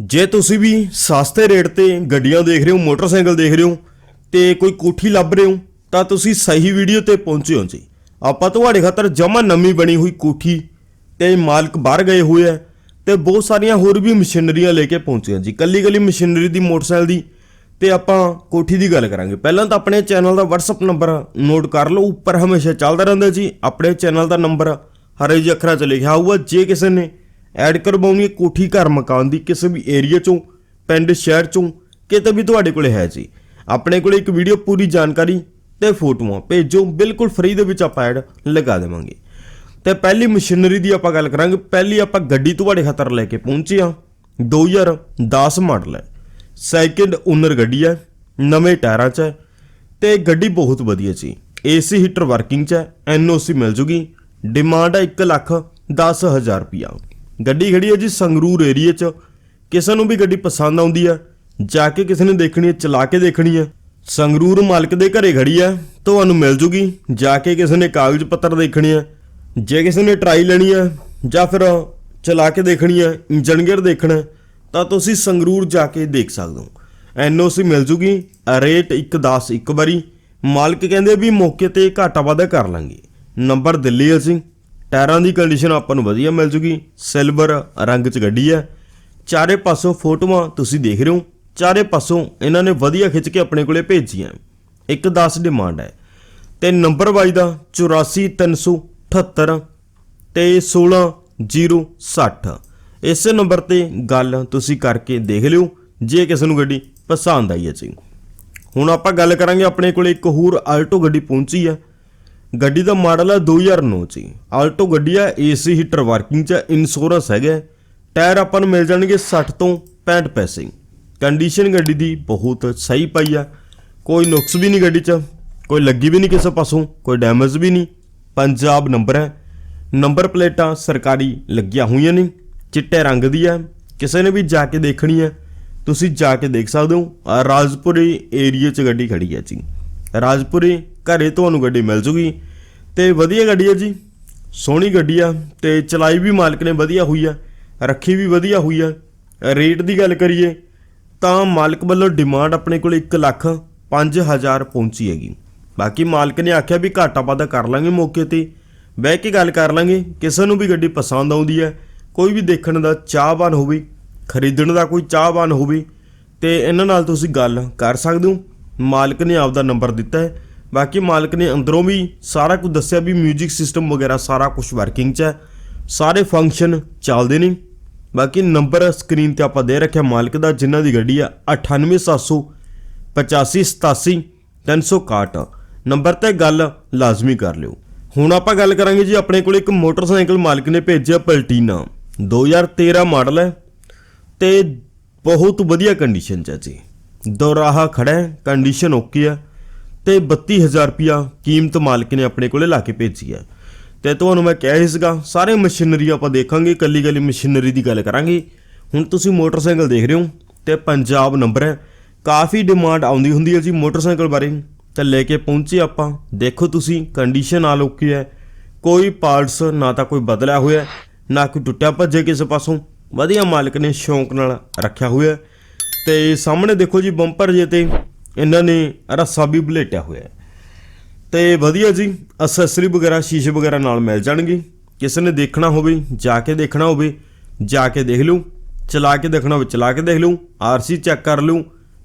ਜੇ ਤੁਸੀਂ ਵੀ ਸਸਤੇ ਰੇਟ ਤੇ ਗੱਡੀਆਂ ਦੇਖ ਰਹੇ ਹੋ, ਮੋਟਰਸਾਈਕਲ ਦੇਖ ਰਹੇ ਹੋ ਤੇ ਕੋਈ ਕੋਠੀ ਲੱਭ ਰਹੇ ਹੋ, ਤਾਂ ਤੁਸੀਂ ਸਹੀ ਵੀਡੀਓ ਤੇ ਪਹੁੰਚੇ ਹੋ ਜੀ। ਆਪਾਂ ਤੁਹਾਡੇ ਖਾਤਰ ਜਮਾ ਨਵੀਂ ਬਣੀ ਹੋਈ ਕੋਠੀ ਤੇ ਮਾਲਕ ਬਾਹਰ ਗਏ ਹੋਏ ਆ ਤੇ ਬਹੁਤ ਸਾਰੀਆਂ ਹੋਰ ਵੀ ਮਸ਼ੀਨਰੀਆਂ ਲੈ ਕੇ ਪਹੁੰਚੇ ਹਾਂ ਜੀ। ਕੱਲੀ ਕੱਲੀ ਮਸ਼ੀਨਰੀ ਦੀ, ਮੋਟਰਸਾਈਕਲ ਦੀ ਤੇ ਆਪਾਂ ਕੋਠੀ ਦੀ ਗੱਲ ਕਰਾਂਗੇ। ਪਹਿਲਾਂ ਤਾਂ ਆਪਣੇ ਚੈਨਲ ਦਾ WhatsApp ਨੰਬਰ ਨੋਟ ਕਰ ਲਓ, ਉੱਪਰ ਹਮੇਸ਼ਾ ਚੱਲਦਾ ਰਹਿੰਦਾ ਜੀ। ਆਪਣੇ ਚੈਨਲ ਦਾ ਨੰਬਰ ਹਰੇ ਜਿਹੇ ਅੱਖਰਾਂ 'ਚ ਲਿਖਿਆ ਹੋਊਗਾ, ਜੇ ਕਿਸੇ ਨੇ ਐਡ ਕਰਵਾਉਣੀ ਹੈ ਕੋਠੀ ਘਰ ਮਕਾਨ ਦੀ ਕਿਸੇ ਵੀ ਏਰੀਆ 'ਚੋਂ, ਪਿੰਡ, ਸ਼ਹਿਰ 'ਚੋਂ, ਕਿਤੇ ਵੀ ਤੁਹਾਡੇ ਕੋਲੇ ਹੈ ਜੀ। ਆਪਣੇ ਕੋਲੇ ਇੱਕ ਵੀਡੀਓ ਪੂਰੀ ਜਾਣਕਾਰੀ ਤੇ ਫੋਟੋਆਂ ਭੇਜੋ, ਬਿਲਕੁਲ ਫ੍ਰੀ ਦੇ ਵਿੱਚ ਆਪਾਂ ਐਡ ਲਗਾ ਦੇਵਾਂਗੇ। ਤੇ ਪਹਿਲੀ ਮਸ਼ੀਨਰੀ ਦੀ ਆਪਾਂ ਗੱਲ ਕਰਾਂਗੇ, ਪਹਿਲੀ ਆਪਾਂ ਗੱਡੀ ਤੁਹਾਡੇ ਖਾਤਰ ਲੈ ਕੇ ਪਹੁੰਚੇ ਆ 2010 ਮਾਡਲ ਹੈ। ਸੈਕਿੰਡ ਓਨਰ ਗੱਡੀ ਹੈ, ਨਵੇਂ ਟਾਇਰਾਂ 'ਚ ਹੈ ਤੇ ਗੱਡੀ ਬਹੁਤ ਵਧੀਆ ਜੀ। ਏਸੀ ਹੀਟਰ ਵਰਕਿੰਗ 'ਚ ਹੈ ਐਨਓਸੀ ਮਿਲ ਜੂਗੀ। ਡਿਮਾਂਡ ਹੈ 1 ਲੱਖ 10000 ਰੁਪਿਆ ਗੱਡੀ ਖੜੀ ਹੈ ਜੀ ਸੰਗਰੂਰ ਏਰੀਏ 'ਚ। ਕਿਸੇ ਨੂੰ ਵੀ ਗੱਡੀ ਪਸੰਦ ਆਉਂਦੀ ਹੈ, ਜਾ ਕੇ ਕਿਸੇ ਨੇ ਦੇਖਣੀ ਹੈ, ਚਲਾ ਕੇ ਦੇਖਣੀ ਹੈ। ਸੰਗਰੂਰ ਮਾਲਕ ਦੇ ਘਰੇ ਖੜੀ ਹੈ, ਤੁਹਾਨੂੰ ਮਿਲ ਜੂਗੀ, ਜਾ ਕੇ ਕਿਸੇ ਨੇ ਕਾਗਜ਼ ਪੱਤਰ ਦੇਖਣੇ ਹੈ। ਜੇ ਕਿਸੇ ਨੇ ਟਰਾਈ ਲੈਣੀ ਹੈ, ਜਾਂ ਫਿਰ ਚਲਾ ਕੇ ਦੇਖਣੀ ਹੈ ਇੰਜਨ ਗੇਅਰ ਦੇਖਣਾ ਤਾਂ ਤੁਸੀਂ ਸੰਗਰੂਰ ਜਾ ਕੇ ਦੇਖ ਸਕਦੇ ਹੋ। ਐਨਓਸੀ ਮਿਲ ਜੂਗੀ, ਰੇਟ 110 ਇੱਕ ਵਾਰੀ। ਮਾਲਕ ਕਹਿੰਦੇ ਵੀ ਮੌਕੇ ਤੇ ਘਾਟਾ ਵਾਧਾ ਕਰ ਲਾਂਗੇ। ਨੰਬਰ ਦਿੱਲੀ ਅਸੀਂ ਟਾਇਰਾਂ ਦੀ ਕੰਡੀਸ਼ਨ ਆਪਾਂ ਨੂੰ ਵਧੀਆ ਮਿਲ ਜੂਗੀ। ਸਿਲਵਰ ਰੰਗ 'ਚ ਗੱਡੀ ਹੈ। ਚਾਰੇ ਪਾਸੋਂ ਫੋਟੋਆਂ ਤੁਸੀਂ ਦੇਖ ਰਹੇ ਹੋ। ਚਾਰੇ ਪਾਸੋਂ ਇਹਨਾਂ ਨੇ ਵਧੀਆ ਖਿੱਚ ਕੇ ਆਪਣੇ ਕੋਲੇ ਭੇਜੀਆਂ। ਇੱਕ 10 ਡਿਮਾਂਡ ਹੈ। ਤੇ ਨੰਬਰ ਵਾਈ ਦਾ 84378 ਤੇ 16060 ਇਸੇ ਨੰਬਰ ਤੇ ਗੱਲ ਤੁਸੀਂ ਕਰਕੇ ਦੇਖ ਲਿਓ। ਜੇ ਕਿਸੇ ਨੂੰ ਗੱਡੀ ਪਸੰਦ ਆਈ ਹੈ ਜੀ। ਹੁਣ ਆਪਾਂ ਗੱਲ ਕਰਾਂਗੇ ਆਪਣੇ ਕੋਲੇ ਇੱਕ ਹੋਰ ਆਲਟੋ ਗੱਡੀ ਪਹੁੰਚੀ ਹੈ। ਗੱਡੀ ਦਾ ਮਾਡਲ ਹੈ 2009 ਚ ਆਲਟੋ ਗੱਡੀ ਹੈ, ਏਸੀ, ਹੀਟਰ, ਵਰਕਿੰਗ ਚ ਇੰਸ਼ੋਰੈਂਸ ਹੈਗਾ ਟਾਇਰ ਆਪਾਂ ਨੂੰ ਮਿਲ ਜਾਣਗੇ 60 ਤੋਂ 65 ਪੈਸੇ। ਕੰਡੀਸ਼ਨ ਗੱਡੀ ਦੀ ਬਹੁਤ ਸਹੀ ਪਈ ਆ ਕੋਈ ਨੁਕਸ ਵੀ ਨਹੀਂ ਗੱਡੀ 'ਚ, ਕੋਈ ਲੱਗੀ ਵੀ ਨਹੀਂ ਕਿਸੇ ਪਾਸੋਂ, ਕੋਈ ਡੈਮੇਜ ਵੀ ਨਹੀਂ। ਪੰਜਾਬ ਨੰਬਰ ਹੈ। ਨੰਬਰ ਪਲੇਟਾਂ ਸਰਕਾਰੀ ਲੱਗੀਆਂ ਹੋਈਆਂ ਨੇ, ਚਿੱਟੇ ਰੰਗ ਦੀ ਹੈ। ਕਿਸੇ ਨੇ ਵੀ ਜਾ ਕੇ ਦੇਖਣੀ ਹੈ, ਤੁਸੀਂ ਜਾ ਕੇ ਦੇਖ ਸਕਦੇ ਹੋ। ਰਾਜਪੁਰੀ ਏਰੀਆ 'ਚ ਗੱਡੀ ਖੜੀ ਹੈ ਜੀ। ਰਾਜਪੁਰੀ ਘਰੇ ਤੁਹਾਨੂੰ ਗੱਡੀ ਮਿਲ ਜੂਗੀ। ਤੇ ਵਧੀਆ ਗੱਡੀ ਹੈ ਜੀ। ਸੋਹਣੀ ਗੱਡੀ ਆ ਤੇ ਚਲਾਈ ਵੀ ਮਾਲਕ ਨੇ ਵਧੀਆ ਹੋਈ ਆ, ਰੱਖੀ ਵੀ ਵਧੀਆ ਹੋਈ ਆ। ਰੇਟ ਦੀ ਗੱਲ ਕਰੀਏ ਤਾਂ ਮਾਲਕ ਵੱਲੋਂ ਡਿਮਾਂਡ ਆਪਣੇ ਕੋਲ 1 ਲੱਖ 5000 ਪਹੁੰਚੀ ਹੈਗੀ। ਬਾਕੀ ਮਾਲਕ ਨੇ ਆਖਿਆ ਵੀ ਘਾਟਾ ਵਾਧਾ ਕਰ ਲਾਂਗੇ ਮੌਕੇ ਤੇ। ਬਹਿ ਕੇ ਗੱਲ ਕਰ ਲਾਂਗੇ, ਕਿਸੇ ਨੂੰ ਵੀ ਗੱਡੀ ਪਸੰਦ ਆਉਂਦੀ ਹੈ ਕੋਈ ਵੀ ਦੇਖਣ ਦਾ ਚਾਹਵਾਨ ਹੋਵੇ, ਖਰੀਦਣ ਦਾ ਕੋਈ ਚਾਹਵਾਨ ਹੋਵੇ, ਤੇ ਇਹਨਾਂ ਨਾਲ ਤੁਸੀਂ ਗੱਲ ਕਰ ਸਕਦੇ ਹੋ। ਮਾਲਕ ਨੇ ਆਪਦਾ ਨੰਬਰ ਦਿੱਤਾ ਹੈ। ਬਾਕੀ ਮਾਲਕ ਨੇ ਅੰਦਰੋਂ ਵੀ ਸਾਰਾ ਕੁਝ ਦੱਸਿਆ ਵੀ 뮤직 ਸਿਸਟਮ ਵਗੈਰਾ ਸਾਰਾ ਕੁਝ ਵਰਕਿੰਗ 'ਚ ਹੈ। ਸਾਰੇ ਫੰਕਸ਼ਨ ਚੱਲਦੇ ਨੇ। ਬਾਕੀ ਨੰਬਰ ਸਕਰੀਨ ਤੇ ਆਪਾਂ ਦੇ ਰੱਖਿਆ ਮਾਲਕ ਦਾ, ਜਿਨ੍ਹਾਂ ਦੀ ਗੱਡੀ ਆ 98700 8587 361 ਨੰਬਰ ਤੇ ਗੱਲ ਲਾਜ਼ਮੀ ਕਰ ਲਿਓ। ਹੁਣ ਆਪਾਂ ਗੱਲ ਕਰਾਂਗੇ ਜੀ ਆਪਣੇ ਕੋਲ ਇੱਕ ਮੋਟਰਸਾਈਕਲ ਮਾਲਕ ਨੇ ਭੇਜਿਆ ਪਲਟੀਨਾ। 2013 ਮਾਡਲ ਹੈ ਤੇ ਬਹੁਤ ਵਧੀਆ ਕੰਡੀਸ਼ਨ 'ਚ ਹੈ ਜੀ। ਦੋਰਾਹਾ ਖੜਾ ਹੈ ਕੰਡੀਸ਼ਨ ਓਕੇ ਹੈ ਤੇ 32000 ਰੁਪਿਆ ਕੀਮਤ ਮਾਲਕ ਨੇ ਆਪਣੇ ਕੋਲੇ ਲਾ ਕੇ ਭੇਜੀ ਹੈ ਤੇ ਤੁਹਾਨੂੰ ਮੈਂ ਕਿਹਾ ਹੀ ਸੀਗਾ, ਸਾਰੇ ਮਸ਼ੀਨਰੀ ਆਪਾਂ ਦੇਖਾਂਗੇ ਕੱਲੀ ਕੱਲੀ ਮਸ਼ੀਨਰੀ ਦੀ ਗੱਲ ਕਰਾਂਗੇ। ਹੁਣ ਤੁਸੀਂ ਮੋਟਰਸਾਈਕਲ ਦੇਖ ਰਹੇ ਹੋ ਤੇ ਪੰਜਾਬ ਨੰਬਰ ਹੈ। ਕਾਫੀ ਡਿਮਾਂਡ ਆਉਂਦੀ ਹੁੰਦੀ ਹੈ ਜੀ ਮੋਟਰਸਾਈਕਲ ਬਾਰੇ। ਤਾਂ ਲੈ ਕੇ ਪਹੁੰਚੇ ਆਪਾਂ, ਦੇਖੋ ਤੁਸੀਂ ਕੰਡੀਸ਼ਨ ਆ ਲੋਕੀ ਹੈ। ਕੋਈ ਪਾਰਟਸ ਨਾ ਤਾਂ ਕੋਈ ਬਦਲਿਆ ਹੋਇਆ, ਨਾ ਕੋਈ ਟੁੱਟਿਆ ਭੱਜੇ ਕਿਸੇ ਪਾਸੋਂ। ਵਧੀਆ ਮਾਲਕ ਨੇ ਸ਼ੌਂਕ ਨਾਲ ਰੱਖਿਆ ਹੋਇਆ। ਤੇ ਸਾਹਮਣੇ ਦੇਖੋ ਜੀ ਬੰਪਰ ਜੇ ਤੇ ਇਹਨਾਂ ਨੇ ਰੱਸਾ ਵੀ ਬਲੇਟਿਆ ਹੋਇਆ ਹੈ। ਤੇ ਵਧੀਆ ਜੀ ਅਸੈਸਰੀ ਵਗੈਰਾ, ਸ਼ੀਸ਼ੇ ਵਗੈਰਾ ਨਾਲ ਮਿਲ ਜਾਣਗੇ। ਕਿਸੇ ਨੇ ਦੇਖਣਾ ਹੋਵੇ, ਜਾ ਕੇ ਦੇਖਣਾ ਹੋਵੇ, ਜਾ ਕੇ ਦੇਖ ਲਓ ਚਲਾ ਕੇ ਦੇਖਣਾ ਹੋਵੇ, ਚਲਾ ਕੇ ਦੇਖ ਲਓ ਆਰਸੀ ਚੈੱਕ ਕਰ ਲਓ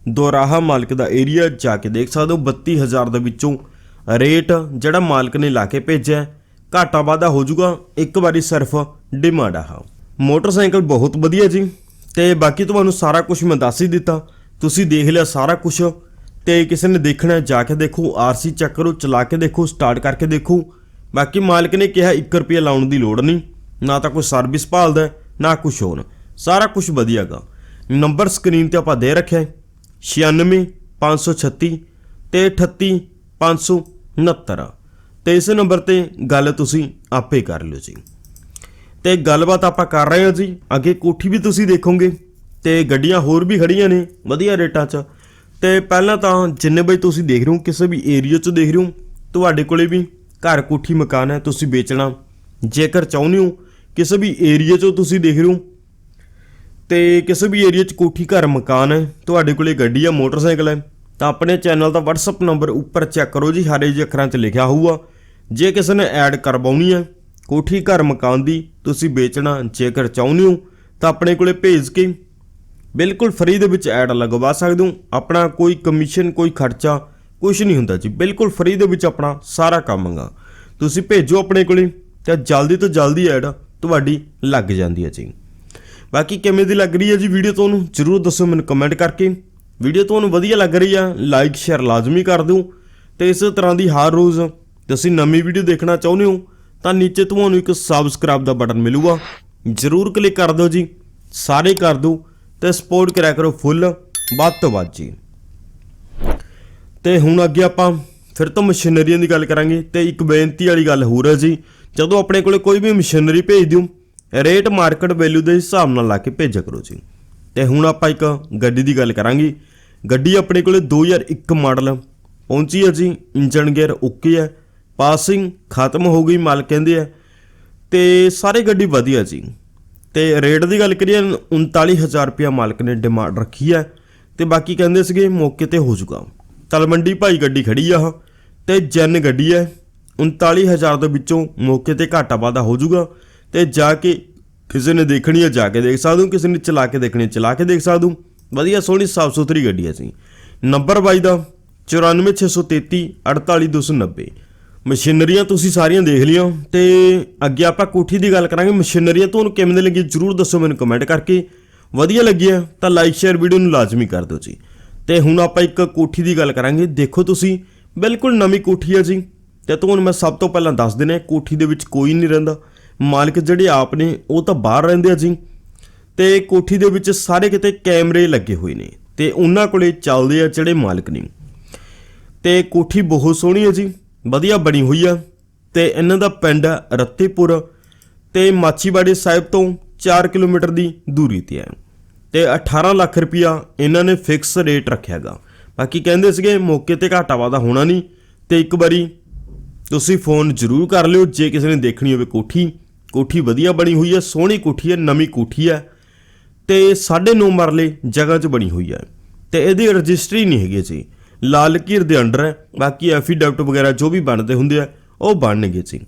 ਦੋਰਾਹਾ ਮਾਲਕ ਦਾ ਏਰੀਆ, ਜਾ ਕੇ ਦੇਖ ਸਕਦੇ ਹੋ। 32000 ਦੇ ਵਿੱਚੋਂ ਰੇਟ ਜਿਹੜਾ ਮਾਲਕ ਨੇ ਲਾ ਕੇ ਭੇਜਿਆ ਘਾਟਾ ਵਾਧਾ ਹੋ ਜਾਊਗਾ। ਇੱਕ ਵਾਰੀ ਸਿਰਫ ਡਿਮਾਂਡ ਆ। ਮੋਟਰਸਾਈਕਲ ਬਹੁਤ ਵਧੀਆ ਜੀ। ਤੇ ਬਾਕੀ ਤੁਹਾਨੂੰ ਸਾਰਾ ਕੁਝ ਮੈਂ ਦੱਸ ਹੀ ਦਿੱਤਾ। ਤੁਸੀਂ ਦੇਖ ਲਿਆ ਸਾਰਾ ਕੁਝ ਤੇ ਕਿਸੇ ਨੇ ਦੇਖਣਾ ਜਾ ਕੇ ਦੇਖੋ ਆਰਸੀ ਚੈੱਕ ਕਰੋ, ਚਲਾ ਕੇ ਦੇਖੋ ਸਟਾਰਟ ਕਰਕੇ ਦੇਖੋ। ਬਾਕੀ ਮਾਲਕ ਨੇ ਕਿਹਾ 1 ਰੁਪਿਆ ਲਾਉਣ ਦੀ ਲੋੜ ਨਹੀਂ, ਨਾ ਤਾਂ ਕੋਈ ਸਰਵਿਸ ਭਾਲਦਾ ਨਾ ਕੁਝ ਹੋਰ। ਸਾਰਾ ਕੁਝ ਵਧੀਆਗਾ ਨੰਬਰ ਸਕਰੀਨ ਤੇ ਆਪਾਂ ਦੇ ਰੱਖਿਆ ਹੈ 96 536 ਤੇ 38 569 ਤੇ ਇਸ ਨੰਬਰ ਤੇ ਗੱਲ ਤੁਸੀਂ ਆਪੇ ਕਰ ਲਿਓ ਜੀ। ਤੇ ਗੱਲਬਾਤ ਆਪਾਂ ਕਰ ਰਹੇ ਹਾਂ ਜੀ। ਅੱਗੇ ਕੋਠੀ ਵੀ ਤੁਸੀਂ ਦੇਖੋਗੇ ਤੇ ਗੱਡੀਆਂ ਹੋਰ ਵੀ ਖੜੀਆਂ ਨੇ ਵਧੀਆ ਰੇਟਾਂ 'ਚ। ਤੇ ਪਹਿਲਾਂ ਤਾਂ ਜਿੰਨੇ ਬਈ ਤੁਸੀਂ ਦੇਖ ਰਹੇ ਹੋ, ਕਿਸੇ ਵੀ ਏਰੀਆ 'ਚ ਦੇਖ ਰਹੇ ਹੋ, ਤੁਹਾਡੇ ਕੋਲੇ ਵੀ ਘਰ ਕੋਠੀ ਮਕਾਨ ਹੈ, ਤੁਸੀਂ ਵੇਚਣਾ। ਜੇਕਰ ਚਾਹੁੰਦੇ ਹੋ, ਕਿਸੇ ਵੀ ਏਰੀਆ 'ਚੋਂ ਤੁਸੀਂ ਦੇਖ ਰਹੇ ਹੋ, ਤੇ ਕਿਸੇ ਵੀ ਏਰੀਆ 'ਚ ਕੋਠੀ ਘਰ ਮਕਾਨ ਹੈ, ਤੁਹਾਡੇ ਕੋਲੇ ਗੱਡੀ ਆ ਮੋਟਰਸਾਈਕਲ ਹੈ, ਤਾਂ ਆਪਣੇ ਚੈਨਲ ਦਾ WhatsApp ਨੰਬਰ ਉੱਪਰ ਚੈੱਕ ਕਰੋ ਜੀ, ਹਰੇ ਜੀ ਅੱਖਰਾਂ 'ਚ ਲਿਖਿਆ ਹੋਊਗਾ। ਜੇ ਕਿਸੇ ਨੇ ਐਡ ਕਰਵਾਉਣੀ ਹੈ ਕੋਠੀ ਘਰ ਮਕਾਨ ਦੀ ਤੁਸੀਂ ਵੇਚਣਾ ਜੇਕਰ ਚਾਹੁੰਦੇ ਹੋ, ਤਾਂ ਆਪਣੇ ਕੋਲੇ ਭੇਜ ਕੇ ਬਿਲਕੁਲ ਫ੍ਰੀ ਦੇ ਵਿੱਚ ਐਡ ਲਗਵਾ ਸਕਦੇ ਹੋ। ਆਪਣਾ ਕੋਈ ਕਮਿਸ਼ਨ ਕੋਈ ਖਰਚਾ ਕੁਝ ਨਹੀਂ ਹੁੰਦਾ ਜੀ। ਬਿਲਕੁਲ ਫ੍ਰੀ ਦੇ ਵਿੱਚ ਆਪਣਾ ਸਾਰਾ ਕੰਮ ਹੈਗਾ ਤੁਸੀਂ ਭੇਜੋ ਆਪਣੇ ਕੋਲੇ ਤੇ ਜਲਦੀ ਤੋਂ ਜਲਦੀ ਐਡ ਤੁਹਾਡੀ ਲੱਗ ਜਾਂਦੀ ਹੈ ਜੀ। ਬਾਕੀ ਕਿਵੇਂ ਦੀ ਲੱਗ ਰਹੀ ਹੈ ਜੀ ਵੀਡੀਓ ਤੁਹਾਨੂੰ ਜਰੂਰ ਦੱਸੋ ਮੈਨੂੰ ਕਮੈਂਟ ਕਰਕੇ। ਵੀਡੀਓ ਤੁਹਾਨੂੰ ਵਧੀਆ ਲੱਗ ਰਹੀ ਆ ਲਾਈਕ ਸ਼ੇਅਰ ਲਾਜ਼ਮੀ ਕਰ ਦਿਓ। ਤੇ ਇਸ ਤਰ੍ਹਾਂ ਦੀ ਹਰ ਰੋਜ਼ ਤੁਸੀਂ ਨਵੀਂ ਵੀਡੀਓ ਦੇਖਣਾ ਚਾਹੁੰਦੇ ਹੋ ਤਾਂ ਨੀਚੇ ਤੁਹਾਨੂੰ ਇੱਕ ਸਬਸਕ੍ਰਾਈਬ ਦਾ ਬਟਨ ਮਿਲੂਗਾ। ਜਰੂਰ ਕਲਿੱਕ ਕਰ ਦਿਓ ਜੀ। ਸਾਰੇ ਕਰ ਦਿਓ ਤੇ ਸਪੋਰਟ ਕਰਿਆ ਕਰੋ ਫੁੱਲ ਵੱਧ ਤੋਂ ਵੱਧ ਜੀ। ਤੇ ਹੁਣ ਅੱਗੇ ਆਪਾਂ ਫਿਰ ਤੋਂ ਮਸ਼ੀਨਰੀਆਂ ਦੀ ਗੱਲ ਕਰਾਂਗੇ ਤੇ ਇੱਕ ਬੇਨਤੀ ਵਾਲੀ ਗੱਲ ਹੋਰ ਹੈ ਜੀ। ਜਦੋਂ ਆਪਣੇ ਕੋਲੇ ਕੋਈ ਵੀ ਮਸ਼ੀਨਰੀ ਭੇਜ ਦਿਓ ਰੇਟ ਮਾਰਕੀਟ ਵੈਲਿਊ ਦੇ ਹਿਸਾਬ ਨਾਲ ਲਾ ਕੇ ਭੇਜਿਆ ਕਰੋ ਜੀ। ਤੇ ਹੁਣ ਆਪਾਂ ਇੱਕ ਗੱਡੀ ਦੀ ਗੱਲ ਕਰਾਂਗੇ। ਗੱਡੀ ਆਪਣੇ ਕੋਲੇ 2001 ਮਾਡਲ ਪਹੁੰਚੀ ਹੈ ਜੀ। ਇੰਜਨ ਗੇਅਰ ਓਕੇ ਹੈ। ਪਾਸਿੰਗ ਖਤਮ ਹੋ ਗਈ, ਮਾਲਕ ਕਹਿੰਦੇ ਆ। ਤੇ ਸਾਰੇ ਗੱਡੀ ਵਧੀਆ ਜੀ। ਤੇ ਰੇਟ ਦੀ ਗੱਲ ਕਰੀਏ 39000 ਰੁਪਇਆ ਮਾਲਕ ਨੇ ਡਿਮਾਂਡ ਰੱਖੀ ਹੈ ਤੇ ਬਾਕੀ ਕਹਿੰਦੇ ਸੀਗੇ, ਮੌਕੇ ਤੇ ਹੋ ਜੂਗਾ ਤਲਮੰਡੀ ਭਾਈ ਗੱਡੀ ਖੜੀ ਆ ਆਹ, ਤੇ ਜੈਨ ਗੱਡੀ ਹੈ 39000 ਦੇ ਵਿੱਚੋਂ ਮੌਕੇ ਤੇ ਘਾਟਾ ਵਾਧਾ ਹੋ ਜੂਗਾ ਤੇ ਜਾ ਕੇ ਕਿਸੇ ਨੇ ਦੇਖਣੀ ਹੈ ਜਾ ਕੇ ਦੇਖ ਸਕਦੇ। ਕਿਸੇ ਨੇ ਚਲਾ ਕੇ ਦੇਖਣੀ ਹੈ ਚਲਾ ਕੇ ਦੇਖ ਸਕਦੇ। ਵਧੀਆ ਸੋਹਣੀ ਸਾਫ਼ ਸੁਥਰੀ ਗੱਡੀ ਹੈ ਜੀ। ਨੰਬਰ ਬਾਈ ਦਾ 94633 48290 ਮਸ਼ੀਨਰੀਆਂ ਤੁਸੀਂ ਸਾਰੀਆਂ ਦੇਖ ਲਿਓ ਤੇ ਅੱਗੇ ਆਪਾਂ ਕੋਠੀ ਦੀ ਗੱਲ ਕਰਾਂਗੇ। ਮਸ਼ੀਨਰੀਆਂ ਤੁਹਾਨੂੰ ਕਿਵੇਂ ਦੀ ਲੱਗੀ ਜਰੂਰ ਦੱਸੋ ਮੈਨੂੰ ਕਮੈਂਟ ਕਰਕੇ। ਵਧੀਆ ਲੱਗਿਆ ਤਾਂ ਲਾਈਕ ਸ਼ੇਅਰ ਵੀਡੀਓ ਨੂੰ ਲਾਜ਼ਮੀ ਕਰ ਦਿਓ ਜੀ। ਤੇ ਹੁਣ ਆਪਾਂ ਇੱਕ ਕੋਠੀ ਦੀ ਗੱਲ ਕਰਾਂਗੇ। ਦੇਖੋ ਤੁਸੀਂ, ਬਿਲਕੁਲ ਨਵੀਂ ਕੋਠੀ ਹੈ ਜੀ। ਤੇ ਤੁਹਾਨੂੰ ਮੈਂ ਸਭ ਤੋਂ ਪਹਿਲਾਂ ਦੱਸ ਦਿੰਦਾ, ਕੋਠੀ ਦੇ ਵਿੱਚ ਕੋਈ ਨਹੀਂ ਰਹਿੰਦਾ। ਮਾਲਕ ਜਿਹੜੇ ਆਪ ਨੇ, ਉਹ ਤਾਂ ਬਾਹਰ ਰਹਿੰਦੇ ਆ ਜੀ। ਤੇ ਕੋਠੀ ਦੇ ਵਿੱਚ ਸਾਰੇ ਕਿਤੇ ਕੈਮਰੇ ਲੱਗੇ ਹੋਏ ਨੇ। ਤੇ ਉਹਨਾਂ ਕੋਲੇ ਚੱਲਦੇ ਆ ਜਿਹੜੇ ਮਾਲਕ ਨੇ। ਤੇ ਕੋਠੀ ਬਹੁਤ ਸੋਹਣੀ ਹੈ ਜੀ। ਵਧੀਆ ਬਣੀ ਹੋਈ ਆ। ਤੇ ਇਹਨਾਂ ਦਾ ਪਿੰਡ ਹੈ ਰੱਤੇਪੁਰ ਤੇ ਮਾਚੀਵਾੜੇ ਸਾਹਿਬ ਤੋਂ 4 ਕਿਲੋਮੀਟਰ ਦੀ ਦੂਰੀ ਤੇ ਹੈ ਤੇ 18 ਲੱਖ ਰੁਪਇਆ ਇਹਨਾਂ ਨੇ ਫਿਕਸ ਰੇਟ ਰੱਖਿਆਗਾ ਬਾਕੀ ਕਹਿੰਦੇ ਸੀਗੇ ਮੌਕੇ ਤੇ ਘਾਟਾ ਵਾਦਾ ਹੋਣਾ ਨਹੀਂ। ਤੇ ਇੱਕ ਵਾਰੀ ਤੁਸੀਂ ਫੋਨ ਜ਼ਰੂਰ ਕਰ ਲਿਓ, ਜੇ ਕਿਸੇ ਨੇ ਦੇਖਣੀ ਹੋਵੇ ਕੋਠੀ। ਕੋਠੀ ਵਧੀਆ ਬਣੀ ਹੋਈ ਹੈ ਸੋਹਣੀ ਕੋਠੀ ਹੈ ਨਵੀਂ ਕੋਠੀ ਹੈ ਤੇ 9.5 ਮਰਲੇ ਜਗ੍ਹਾ 'ਚ ਬਣੀ ਹੋਈ ਹੈ ਤੇ ਇਹਦੀ ਰਜਿਸਟਰੀ ਨਹੀਂ ਹੈਗੀ ਜੀ। ਲਾਲ ਘਿਰ ਦੇ ਅੰਡਰ ਹੈ, ਬਾਕੀ ਐਫੀਡੈਵਿਟ ਵਗੈਰਾ ਜੋ ਵੀ ਬਣਦੇ ਹੁੰਦੇ ਆ, ਉਹ ਬਣਨਗੇ ਜੀ।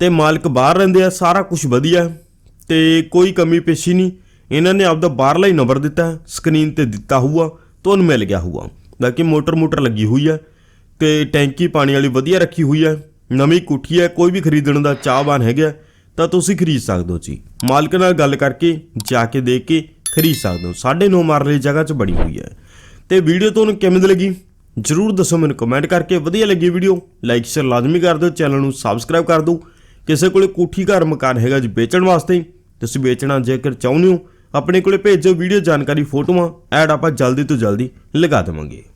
ਤੇ ਮਾਲਕ ਬਾਹਰ ਰਹਿੰਦੇ ਆ, ਸਾਰਾ ਕੁਝ ਵਧੀਆ ਹੈ, ਤੇ ਕੋਈ ਕਮੀ ਪੇਸ਼ੀ ਨਹੀਂ। ਇਹਨਾਂ ਨੇ ਆਪਦਾ ਬਾਹਰਲਾ ਹੀ ਨੰਬਰ ਦਿੱਤਾ ਸਕਰੀਨ ਤੇ ਦਿੱਤਾ ਹੋਊਗਾ ਤੁਹਾਨੂੰ ਮਿਲ ਗਿਆ ਹੋਊਗਾ। ਬਾਕੀ ਮੋਟਰ ਮੋਟਰ ਲੱਗੀ ਹੋਈ ਹੈ, ਤੇ ਟੈਂਕੀ ਪਾਣੀ ਵਾਲੀ ਵਧੀਆ ਰੱਖੀ ਹੋਈ ਹੈ, ਨਵੀਂ ਕੋਠੀ ਹੈ, ਕੋਈ ਵੀ ਖਰੀਦਣ ਦਾ ਚਾਹਵਾਨ ਹੈਗਾ ਤਾਂ ਤੁਸੀਂ ਖਰੀਦ ਸਕਦੇ ਹੋ ਜੀ। ਮਾਲਕ ਨਾਲ ਗੱਲ ਕਰਕੇ, ਜਾ ਕੇ ਦੇਖ ਕੇ ਖਰੀਦ ਸਕਦੇ ਹੋ। 9.5 ਮਰਲੇ ਜਗ੍ਹਾ 'ਚ ਬਣੀ ਹੋਈ ਹੈ। ਤੇ ਵੀਡੀਓ ਤੁਹਾਨੂੰ ਕਿਵੇਂ ਦੀ ਲੱਗੀ? ਜਰੂਰ ਦੱਸੋ ਮੈਨੂੰ ਕਮੈਂਟ ਕਰਕੇ। ਵਧੀਆ ਲੱਗੀ ਵੀਡੀਓ ਲਾਈਕ ਸ਼ੇਅਰ ਲਾਜ਼ਮੀ ਕਰ ਦਿਓ ਚੈਨਲ ਨੂੰ ਸਬਸਕ੍ਰਾਈਬ ਕਰ ਦਿਓ। ਕਿਸੇ ਕੋਲੇ ਕੋਠੀ ਘਰ ਮਕਾਨ ਹੈਗਾ ਜੀ ਵੇਚਣ ਵਾਸਤੇ, ਤੁਸੀਂ ਵੇਚਣਾ ਜੇਕਰ ਚਾਹੁੰਦੇ ਹੋ, ਆਪਣੇ ਕੋਲੇ ਭੇਜੋ ਵੀਡੀਓ ਜਾਣਕਾਰੀ ਫੋਟੋਆਂ ਐਡ ਆਪਾਂ ਜਲਦੀ ਤੋਂ ਜਲਦੀ ਲਗਾ ਦੇਵਾਂਗੇ।